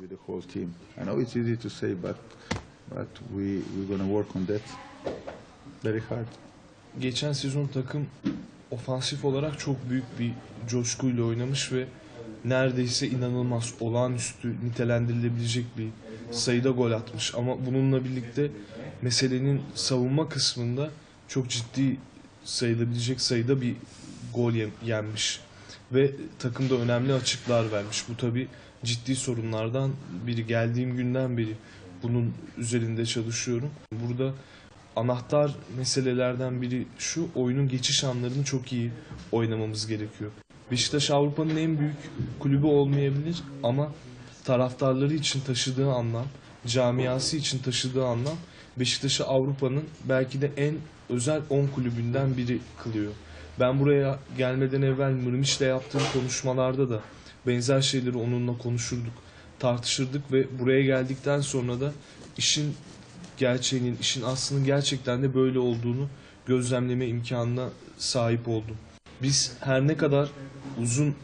with the whole team. I know it's easy to say, but but we we're gonna work on that very hard. Geçen sezon takım ofansif olarak çok büyük bir coşkuyla oynamış ve neredeyse inanılmaz, olağanüstü nitelendirilebilecek bir sayıda gol atmış. Ama bununla birlikte meselenin savunma kısmında çok ciddi sayılabilecek sayıda bir gol yenmiş. Ve takımda önemli açıklar vermiş. Bu tabi ciddi sorunlardan biri. Geldiğim günden beri bunun üzerinde çalışıyorum. Burada anahtar meselelerden biri şu oyunun geçiş anlarını çok iyi oynamamız gerekiyor. Beşiktaş Avrupa'nın en büyük kulübü olmayabilir ama taraftarları için taşıdığı anlam, camiası için taşıdığı anlam Beşiktaş'ı Avrupa'nın belki de en özel 10 kulübünden biri kılıyor. Ben buraya gelmeden evvel Mırmış'la yaptığım konuşmalarda da benzer şeyleri onunla konuşurduk, tartışırdık ve buraya geldikten sonra da işin gerçeğinin, işin aslının gerçekten de böyle olduğunu gözlemleme imkanına sahip oldum. Biz her ne kadar uzun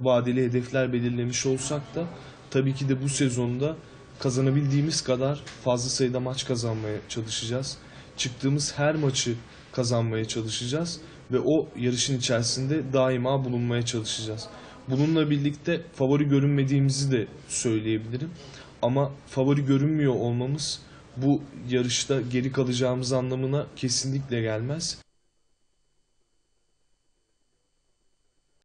vadeli hedefler belirlemiş olsak da tabii ki de bu sezonda kazanabildiğimiz kadar fazla sayıda maç kazanmaya çalışacağız. Çıktığımız her maçı kazanmaya çalışacağız ve o yarışın içerisinde daima bulunmaya çalışacağız. Bununla birlikte favori görünmediğimizi de söyleyebilirim. Ama favori görünmüyor olmamız bu yarışta geri kalacağımız anlamına kesinlikle gelmez.